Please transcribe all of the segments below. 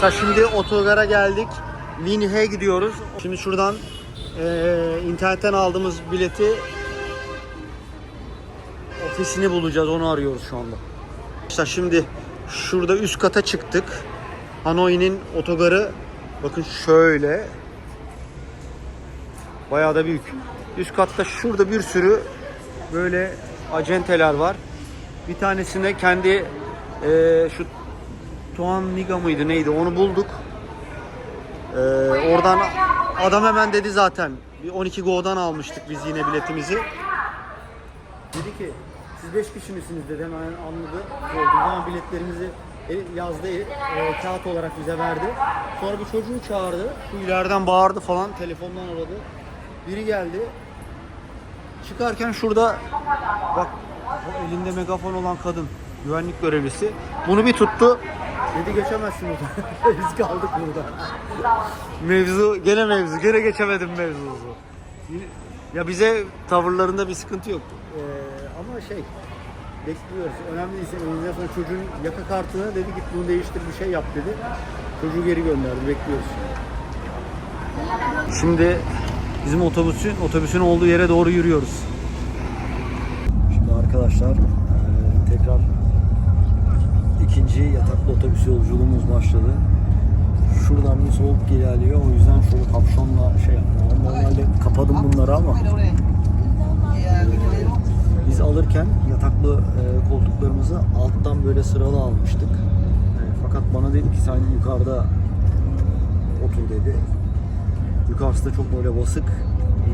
Ta Şimdi otogara geldik. Linhe gidiyoruz. Şimdi şuradan eee, internetten aldığımız bileti ofisini bulacağız. Onu arıyoruz şu anda. İşte şimdi şurada üst kata çıktık. Hanoi'nin otogarı bakın şöyle. Bayağı da büyük. Üst katta şurada bir sürü böyle acenteler var. Bir tanesinde kendi eee, şu Tuan Niga mıydı neydi onu bulduk. Ee, oradan adam hemen dedi zaten. Bir 12 Go'dan almıştık biz yine biletimizi. Dedi ki siz 5 kişi misiniz dedi hemen anladı. Olduğu zaman biletlerimizi e, yazdı e, kağıt olarak bize verdi. Sonra bir çocuğu çağırdı. Şu ileriden bağırdı falan telefondan aradı. Biri geldi. Çıkarken şurada bak elinde megafon olan kadın güvenlik görevlisi bunu bir tuttu. Dedi geçemezsin buradan. Biz kaldık burada. mevzu gene mevzu gene geçemedim mevzusu. Ya bize tavırlarında bir sıkıntı yok. Ee, ama şey bekliyoruz. Önemli değil. Önümüzden sonra çocuğun yaka kartını dedi git bunu değiştir bir şey yap dedi. Çocuğu geri gönderdi. Bekliyoruz. Şimdi bizim otobüsün otobüsün olduğu yere doğru yürüyoruz. Şimdi arkadaşlar eee, tekrar ikinci yataklı otobüs yolculuğumuz başladı. Şuradan bir soğuk geliyor. O yüzden şöyle kapşonla şey yaptım. Normalde kapadım bunları ama biz alırken yataklı e, koltuklarımızı alttan böyle sıralı almıştık. E, fakat bana dedi ki sen yukarıda otur dedi. Yukarısı da çok böyle basık.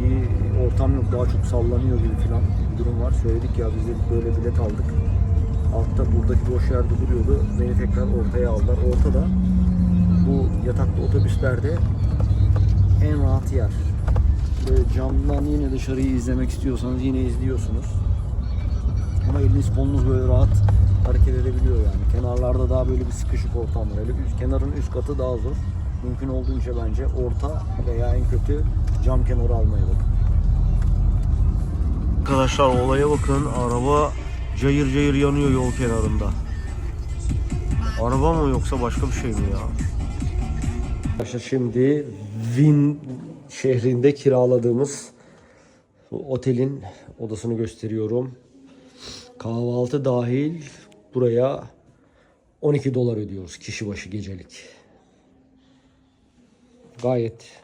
iyi ortam yok. Daha çok sallanıyor gibi falan bir durum var. Söyledik ya biz dedik böyle bilet aldık. Altta buradaki boş yerde duruyordu. Beni tekrar ortaya aldılar. Ortada bu yataklı otobüslerde en rahat yer. Böyle camdan yine dışarıyı izlemek istiyorsanız yine izliyorsunuz. Ama eliniz kolunuz böyle rahat hareket edebiliyor yani. Kenarlarda daha böyle bir sıkışık ortam var. Hele üst, kenarın üst katı daha zor. Mümkün olduğunca bence orta veya en kötü cam kenarı almaya bakın. Arkadaşlar olaya bakın. Araba cayır cayır yanıyor yol kenarında. Araba mı yoksa başka bir şey mi ya? Arkadaşlar şimdi Vin şehrinde kiraladığımız otelin odasını gösteriyorum. Kahvaltı dahil buraya 12 dolar ödüyoruz kişi başı gecelik. Gayet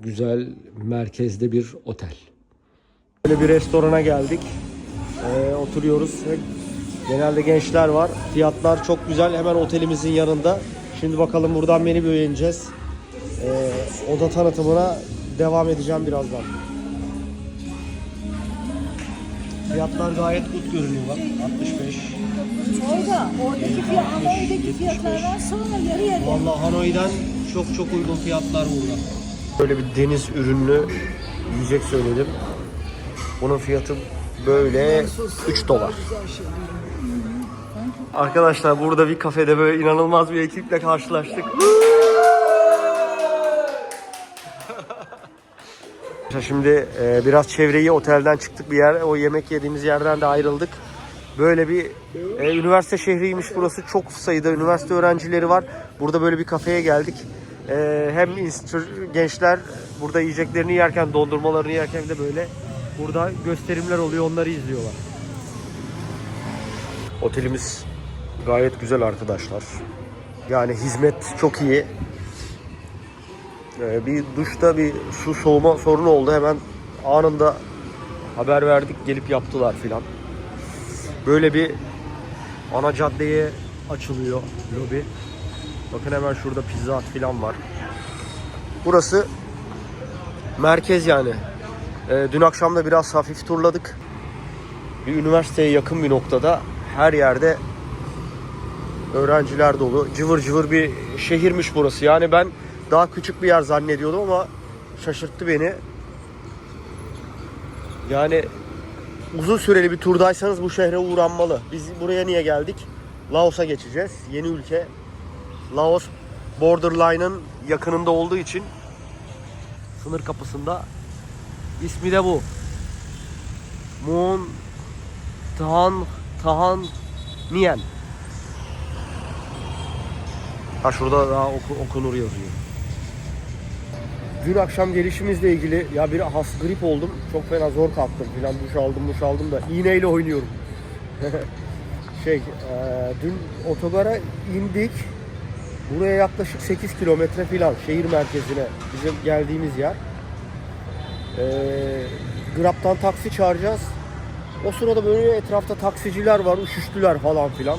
güzel merkezde bir otel. Böyle bir restorana geldik. Ee, oturuyoruz. Genelde gençler var. Fiyatlar çok güzel. Hemen otelimizin yanında. Şimdi bakalım buradan menü beğeneceğiz. Ee, oda tanıtımına devam edeceğim birazdan. Fiyatlar gayet gut görünüyor bak. 65. Orada, oradaki fiyat, Hanoi'deki fiyatlardan sonra yarı yarıya. Vallahi Hanoi'den çok çok uygun fiyatlar burada. Böyle bir deniz ürünlü yiyecek söyledim. Bunun fiyatı böyle 3 dolar. Arkadaşlar burada bir kafede böyle inanılmaz bir ekiple karşılaştık. Şimdi e, biraz çevreyi otelden çıktık bir yer. O yemek yediğimiz yerden de ayrıldık. Böyle bir e, üniversite şehriymiş burası. Çok sayıda üniversite öğrencileri var. Burada böyle bir kafeye geldik. E, hem gençler burada yiyeceklerini yerken, dondurmalarını yerken de böyle burada gösterimler oluyor. Onları izliyorlar. Otelimiz gayet güzel arkadaşlar. Yani hizmet çok iyi. Ee, bir duşta bir su soğuma sorunu oldu. Hemen anında haber verdik. Gelip yaptılar filan. Böyle bir ana caddeye açılıyor lobi. Bakın hemen şurada pizza filan var. Burası merkez yani. Ee, dün akşam da biraz hafif turladık. Bir üniversiteye yakın bir noktada her yerde öğrenciler dolu. Cıvır cıvır bir şehirmiş burası. Yani ben daha küçük bir yer zannediyordum ama şaşırttı beni. Yani uzun süreli bir turdaysanız bu şehre uğranmalı. Biz buraya niye geldik? Laos'a geçeceğiz. Yeni ülke. Laos borderline'ın yakınında olduğu için sınır kapısında ismi de bu. Moon Tahan Tahan Nien. Ha şurada daha oku, okunur yazıyor. Dün akşam gelişimizle ilgili ya bir has grip oldum. Çok fena zor kalktım filan duş aldım duş aldım da iğneyle oynuyorum. şey e, dün otogara indik. Buraya yaklaşık 8 kilometre filan şehir merkezine bizim geldiğimiz yer. E, Grab'dan taksi çağıracağız. O sırada böyle etrafta taksiciler var, üşüştüler falan filan.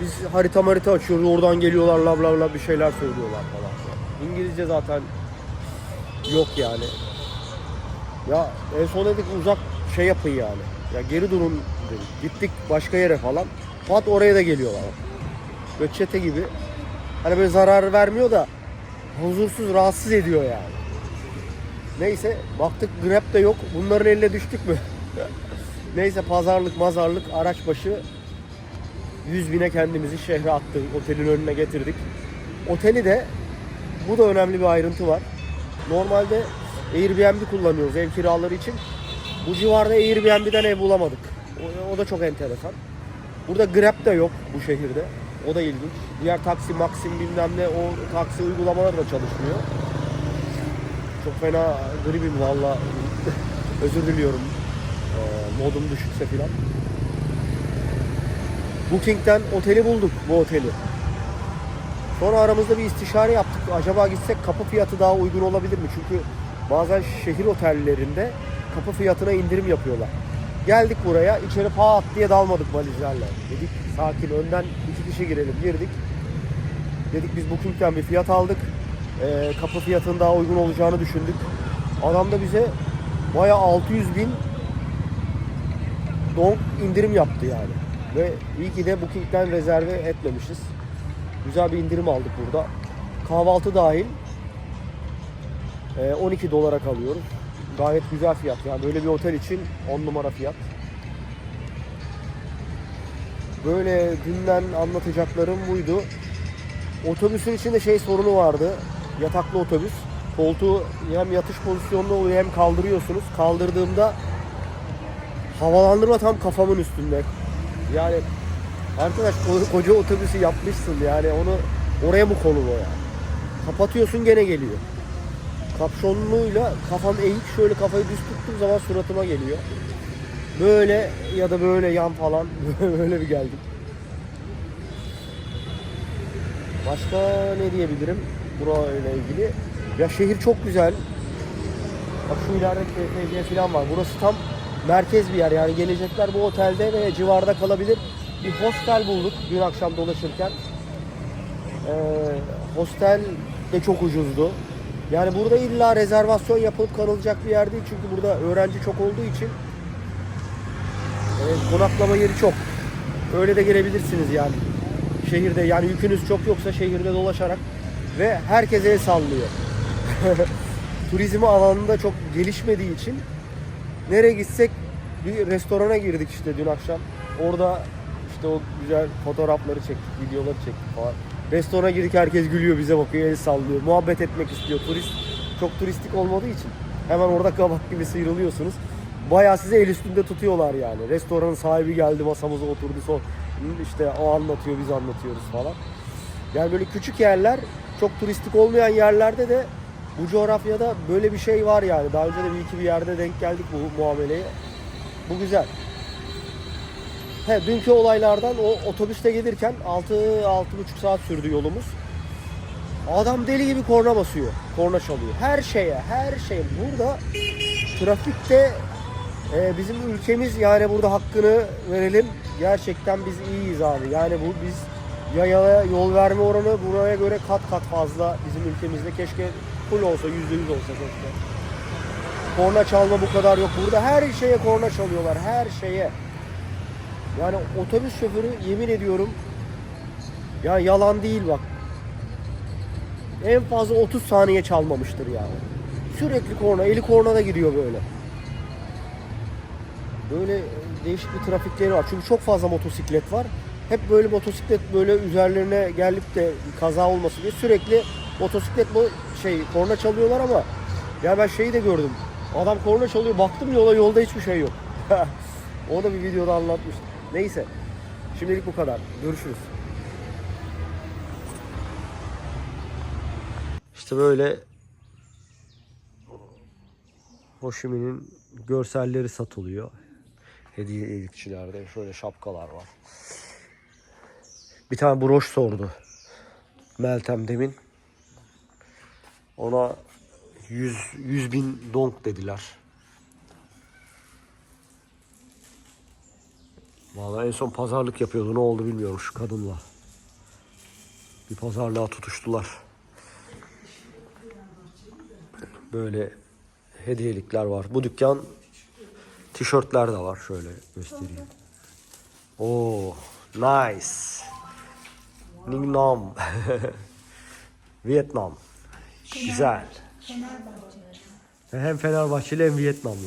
Biz harita harita açıyoruz, oradan geliyorlar, la bla bla bir şeyler söylüyorlar falan. İngilizce zaten yok yani. Ya en son dedik uzak şey yapın yani. Ya geri durun dedik. Gittik başka yere falan. Pat oraya da geliyorlar. Böyle çete gibi. Hani böyle zarar vermiyor da huzursuz, rahatsız ediyor yani. Neyse baktık Grab de yok. Bunların eline düştük mü? Neyse pazarlık mazarlık araç başı 100 bine kendimizi şehre attık. Otelin önüne getirdik. Oteli de bu da önemli bir ayrıntı var. Normalde Airbnb kullanıyoruz ev kiraları için. Bu civarda Airbnb'den ev bulamadık. O, o da çok enteresan. Burada Grab de yok bu şehirde. O da ilginç. Diğer taksi, Maxim bilmem ne o taksi uygulamaları da çalışmıyor. Çok fena gribim valla. Özür diliyorum. Ee, modum düşükse filan. Booking'den oteli bulduk bu oteli. Sonra aramızda bir istişare yaptık. Acaba gitsek kapı fiyatı daha uygun olabilir mi? Çünkü bazen şehir otellerinde kapı fiyatına indirim yapıyorlar. Geldik buraya, içeri pat diye dalmadık valizlerle. Dedik sakin, önden iki kişi girelim, girdik. Dedik biz Booking'den bir fiyat aldık. Ee, kapı fiyatının daha uygun olacağını düşündük. Adam da bize baya 600 bin donk indirim yaptı yani. Ve iyi ki de Booking'den rezerve etmemişiz. Güzel bir indirim aldık burada. Kahvaltı dahil e, 12 dolara kalıyoruz. Gayet güzel fiyat. Yani böyle bir otel için 10 numara fiyat. Böyle dünden anlatacaklarım buydu. Otobüsün içinde şey sorunu vardı. Yataklı otobüs. Koltuğu hem yatış pozisyonunda oluyor hem kaldırıyorsunuz. Kaldırdığımda havalandırma tam kafamın üstünde. Yani arkadaş ko- koca otobüsü yapmışsın yani onu oraya mı konulu yani? Kapatıyorsun gene geliyor. Kapşonluyla kafam eğik şöyle kafayı düz tuttuğum zaman suratıma geliyor. Böyle ya da böyle yan falan böyle bir geldik. Başka ne diyebilirim burayla ilgili? Ya şehir çok güzel. Bak şu ileride KFC falan var. Burası tam merkez bir yer. Yani gelecekler bu otelde ve civarda kalabilir. Bir hostel bulduk dün akşam dolaşırken. Ee, hostel de çok ucuzdu. Yani burada illa rezervasyon yapılıp kalınacak bir yer değil. Çünkü burada öğrenci çok olduğu için evet, konaklama yeri çok. Öyle de gelebilirsiniz yani. Şehirde yani yükünüz çok yoksa şehirde dolaşarak ve herkese el sallıyor. Turizmi alanında çok gelişmediği için nereye gitsek bir restorana girdik işte dün akşam. Orada işte o güzel fotoğrafları çektik, videoları çektik falan. Restorana girdik herkes gülüyor bize bakıyor, el sallıyor. Muhabbet etmek istiyor. Turist çok turistik olmadığı için hemen orada kabak gibi sıyrılıyorsunuz. Bayağı size el üstünde tutuyorlar yani. Restoranın sahibi geldi masamıza oturdu son işte o anlatıyor biz anlatıyoruz falan. Yani böyle küçük yerler çok turistik olmayan yerlerde de bu coğrafyada böyle bir şey var yani. Daha önce de bir iki bir yerde denk geldik bu muameleye. Bu güzel. He, dünkü olaylardan o otobüste gelirken 6-6,5 saat sürdü yolumuz. Adam deli gibi korna basıyor. Korna çalıyor. Her şeye, her şey. Burada trafikte e, bizim ülkemiz yani burada hakkını verelim. Gerçekten biz iyiyiz abi. Yani bu biz yayaya yol verme oranı buraya göre kat kat fazla bizim ülkemizde. Keşke full olsa, yüzde yüz olsa keşke. Korna çalma bu kadar yok. Burada her şeye korna çalıyorlar. Her şeye. Yani otobüs şoförü yemin ediyorum ya yalan değil bak. En fazla 30 saniye çalmamıştır yani. Sürekli korna, eli kornada gidiyor böyle. Böyle değişik bir trafikleri var. Çünkü çok fazla motosiklet var. Hep böyle motosiklet böyle üzerlerine gelip de kaza olmasın diye sürekli motosiklet bu şey korna çalıyorlar ama ya ben şeyi de gördüm. Adam korna çalıyor. Baktım yola yolda hiçbir şey yok. Onu bir videoda anlatmıştım. Neyse. Şimdilik bu kadar. Görüşürüz. İşte böyle Ho Chi Minh'in görselleri satılıyor. Hediyelikçilerde şöyle şapkalar var. Bir tane broş sordu. Meltem demin. Ona 100, 100 bin donk dediler. Vallahi en son pazarlık yapıyordu. Ne oldu bilmiyorum şu kadınla. Bir pazarlığa tutuştular. Böyle hediyelikler var. Bu dükkan tişörtler de var. Şöyle göstereyim. Oo, nice. Ning Nam. Vietnam. Güzel. Hem Fenerbahçeli hem Vietnamlı.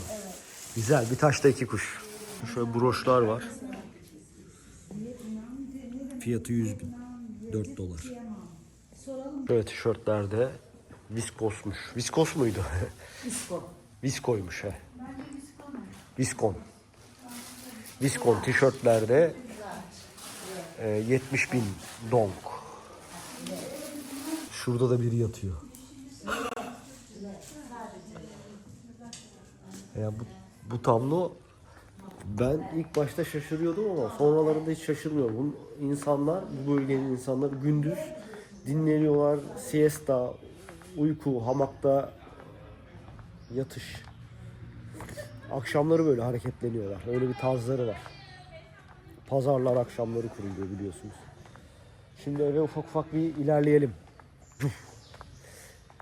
Güzel. Bir taşta iki kuş. Şöyle broşlar var. Fiyatı 100 bin. 4 dolar. Şöyle tişörtlerde viskosmuş. Viskos muydu? Disko. Viskoymuş he. Viskon. Viskon tişörtlerde e, 70 bin donk. Şurada da biri yatıyor. Ya bu, bu tablo ben ilk başta şaşırıyordum ama sonralarında hiç şaşırmıyorum. İnsanlar, bu bölgenin insanları gündüz dinleniyorlar. Siesta, uyku, hamakta yatış. Akşamları böyle hareketleniyorlar. Öyle bir tarzları var. Pazarlar akşamları kuruluyor biliyorsunuz. Şimdi eve ufak ufak bir ilerleyelim.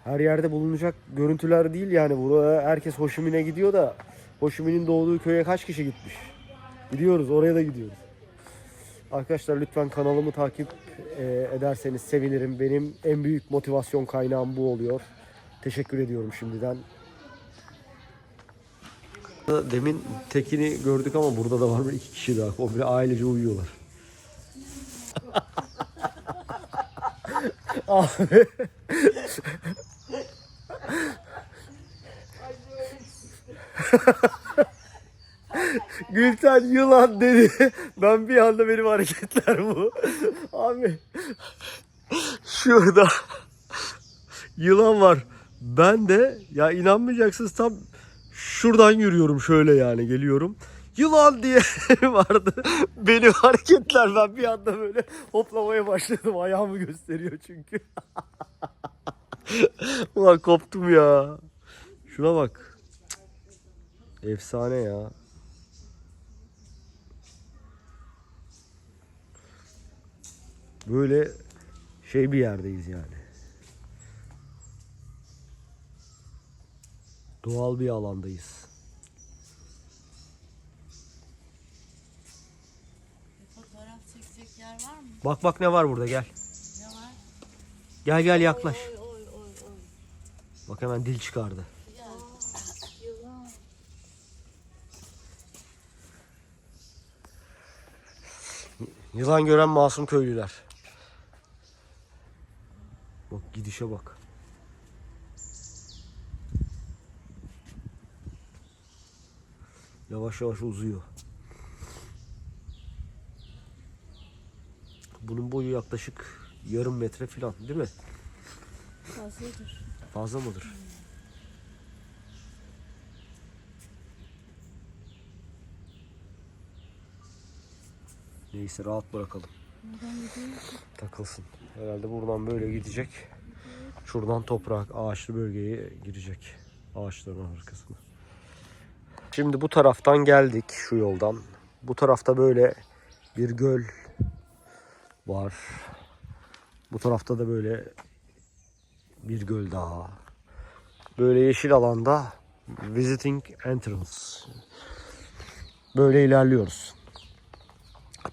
Her yerde bulunacak görüntüler değil yani. Buraya herkes Hoşimin'e gidiyor da Hoşimin'in doğduğu köye kaç kişi gitmiş? Gidiyoruz oraya da gidiyoruz. Arkadaşlar lütfen kanalımı takip e, ederseniz sevinirim. Benim en büyük motivasyon kaynağım bu oluyor. Teşekkür ediyorum şimdiden. Demin tekini gördük ama burada da var bir iki kişi daha. O bile ailece uyuyorlar. Abi. Gülten yılan dedi. Ben bir anda benim hareketler bu. Abi. Şurada yılan var. Ben de ya inanmayacaksınız tam şuradan yürüyorum şöyle yani geliyorum. Yılan diye vardı. Benim hareketler ben bir anda böyle hoplamaya başladım. Ayağımı gösteriyor çünkü. Ulan koptum ya. Şuna bak. Efsane ya. Böyle şey bir yerdeyiz yani. Doğal bir alandayız. Fotoğraf çekecek yer var mı? Bak bak ne var burada gel. Ne var? Gel gel yaklaş. Oy oy oy oy. Bak hemen dil çıkardı. Ya, yılan. Yılan gören masum köylüler. Bak gidişe bak. Yavaş yavaş uzuyor. Bunun boyu yaklaşık yarım metre falan değil mi? Fazladır. Fazla mıdır? Neyse rahat bırakalım. Takılsın. Herhalde buradan böyle gidecek. Şuradan toprak, ağaçlı bölgeye girecek. Ağaçların arkasına. Şimdi bu taraftan geldik şu yoldan. Bu tarafta böyle bir göl var. Bu tarafta da böyle bir göl daha. Böyle yeşil alanda visiting entrance. Böyle ilerliyoruz.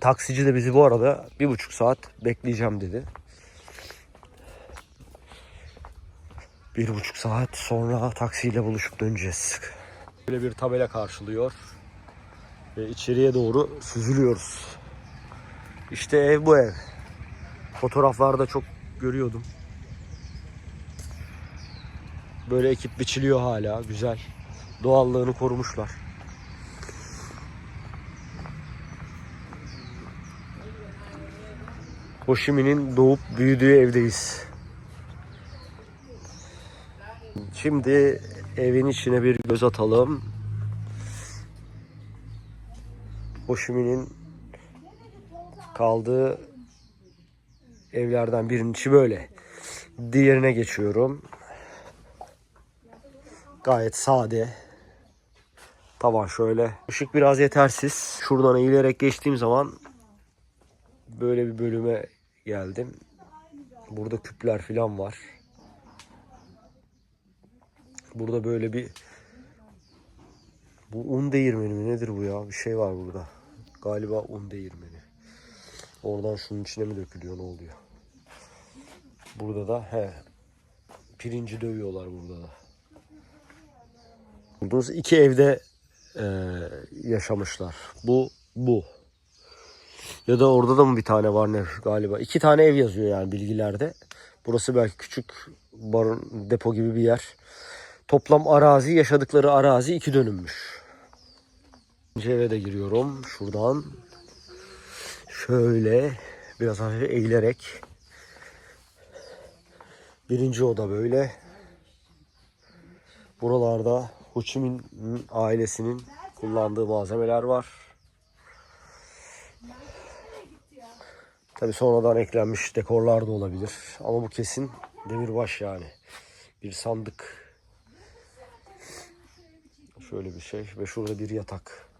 Taksici de bizi bu arada bir buçuk saat bekleyeceğim dedi. Bir buçuk saat sonra taksiyle buluşup döneceğiz. Böyle bir tabela karşılıyor. Ve içeriye doğru süzülüyoruz. İşte ev bu ev. Fotoğraflarda çok görüyordum. Böyle ekip biçiliyor hala. Güzel. Doğallığını korumuşlar. Ho Chi Minh'in doğup büyüdüğü evdeyiz. Şimdi evin içine bir göz atalım. Hoşimi'nin kaldığı evlerden birinin içi böyle. Diğerine geçiyorum. Gayet sade. Tavan şöyle. Işık biraz yetersiz. Şuradan eğilerek geçtiğim zaman böyle bir bölüme geldim. Burada küpler falan var. Burada böyle bir bu un değirmeni mi nedir bu ya? Bir şey var burada. Galiba un değirmeni. Oradan şunun içine mi dökülüyor ne oluyor? Burada da he pirinci dövüyorlar burada da. Buldunuz iki evde e, yaşamışlar. Bu bu. Ya da orada da mı bir tane var ne galiba. İki tane ev yazıyor yani bilgilerde. Burası belki küçük barın depo gibi bir yer. Toplam arazi yaşadıkları arazi iki dönümmüş. İkinci eve de giriyorum şuradan. Şöyle biraz hafif eğilerek. Birinci oda böyle. Buralarda Ho Chi Minh ailesinin kullandığı malzemeler var. Tabi sonradan eklenmiş dekorlar da olabilir. Ama bu kesin demirbaş yani. Bir sandık. Şöyle bir şey ve şurada bir yatak.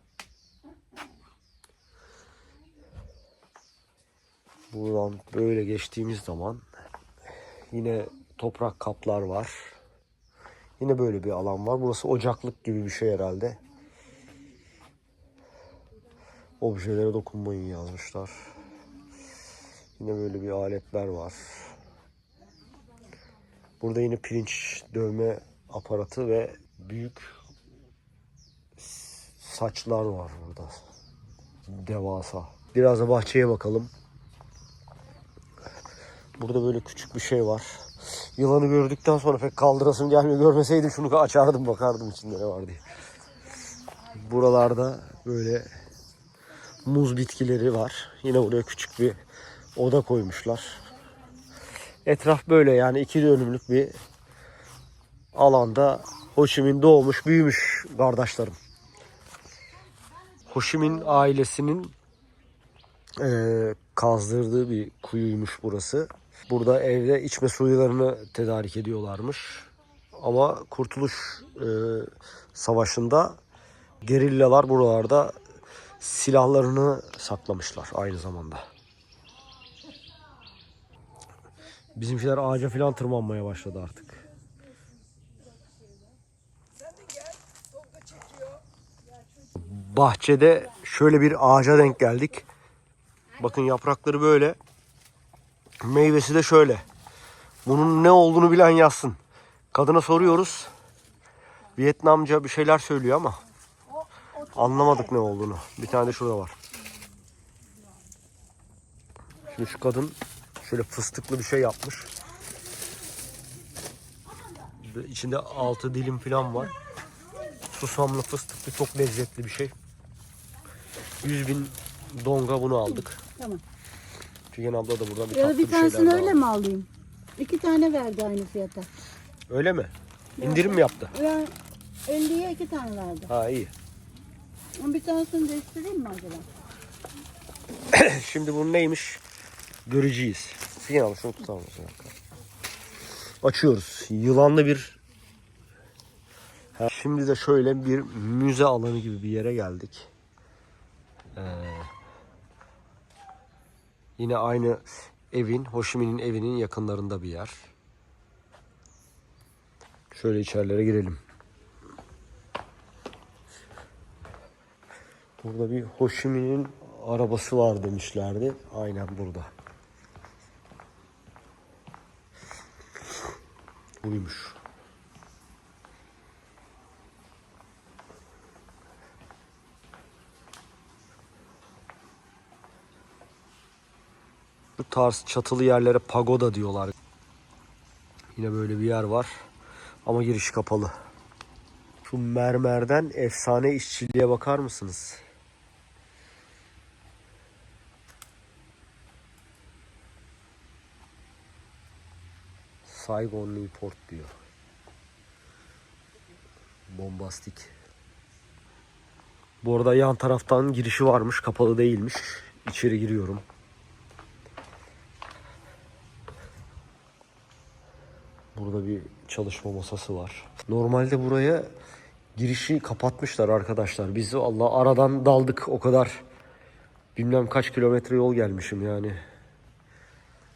Buradan böyle geçtiğimiz zaman yine toprak kaplar var. Yine böyle bir alan var. Burası ocaklık gibi bir şey herhalde. Objelere dokunmayın yazmışlar. Yine böyle bir aletler var. Burada yine pirinç dövme aparatı ve büyük saçlar var burada. Devasa. Biraz da bahçeye bakalım. Burada böyle küçük bir şey var. Yılanı gördükten sonra pek kaldırasım gelmiyor. Görmeseydim şunu açardım bakardım içinde ne var diye. Buralarda böyle muz bitkileri var. Yine buraya küçük bir oda koymuşlar. Etraf böyle yani iki dönümlük bir alanda Ho Chi Minh doğmuş, büyümüş kardeşlerim. Ho Chi Minh ailesinin eee, kazdırdığı bir kuyuymuş burası. Burada evde içme suyularını tedarik ediyorlarmış. Ama Kurtuluş eee, Savaşı'nda gerillalar buralarda silahlarını saklamışlar aynı zamanda. Bizimkiler ağaca falan tırmanmaya başladı artık. Bahçede şöyle bir ağaca denk geldik. Bakın yaprakları böyle. Meyvesi de şöyle. Bunun ne olduğunu bilen yazsın. Kadına soruyoruz. Vietnamca bir şeyler söylüyor ama anlamadık ne olduğunu. Bir tane de şurada var. Şimdi şu kadın şöyle fıstıklı bir şey yapmış. İçinde altı dilim falan var. Susamlı fıstıklı çok lezzetli bir şey. 100 bin donga bunu aldık. Tamam. Figen abla da buradan bir Ya tatlı bir bir şeyler tanesini daha öyle mi alayım? İki tane verdi aynı fiyata. Öyle mi? İndirim mi yaptı? Yani 50'ye iki tane verdi. Ha iyi. Ama bir tanesini değiştireyim mi acaba? Şimdi bu neymiş? Göreceğiz. Figen abla şunu tutar mısın? Açıyoruz. Yılanlı bir Ha, Şimdi de şöyle bir müze alanı gibi bir yere geldik. Ee, yine aynı evin, Ho Chi Minh'in evinin yakınlarında bir yer. Şöyle içerilere girelim. Burada bir Ho Chi Minh'in arabası var demişlerdi. Aynen burada. Buymuş. Bu tarz çatılı yerlere pagoda diyorlar. Yine böyle bir yer var. Ama giriş kapalı. Şu mermerden efsane işçiliğe bakar mısınız? Saigon Newport diyor. Bombastik. Bu arada yan taraftan girişi varmış. Kapalı değilmiş. İçeri giriyorum. Burada bir çalışma masası var. Normalde buraya girişi kapatmışlar arkadaşlar. Biz Allah aradan daldık o kadar. Bilmem kaç kilometre yol gelmişim yani.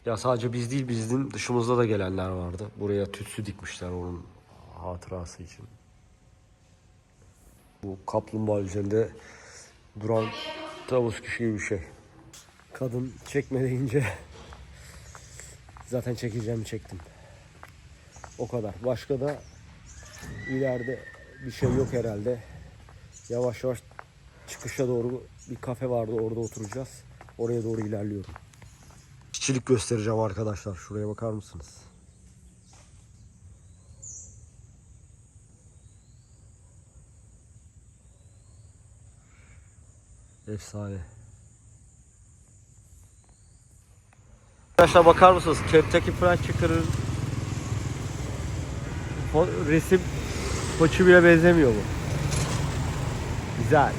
Ya sadece biz değil bizim dışımızda da gelenler vardı. Buraya tütsü dikmişler onun hatırası için. Bu kaplumbağa üzerinde duran tavus kuşu gibi bir şey. Kadın çekme deyince zaten çekeceğimi çektim. O kadar. Başka da ileride bir şey yok herhalde. Yavaş yavaş çıkışa doğru bir kafe vardı orada oturacağız. Oraya doğru ilerliyorum. İşçilik göstereceğim arkadaşlar. Şuraya bakar mısınız? Efsane. Arkadaşlar bakar mısınız? Kentucky Fried Chicken'ın resim koçu bile benzemiyor bu. Güzel.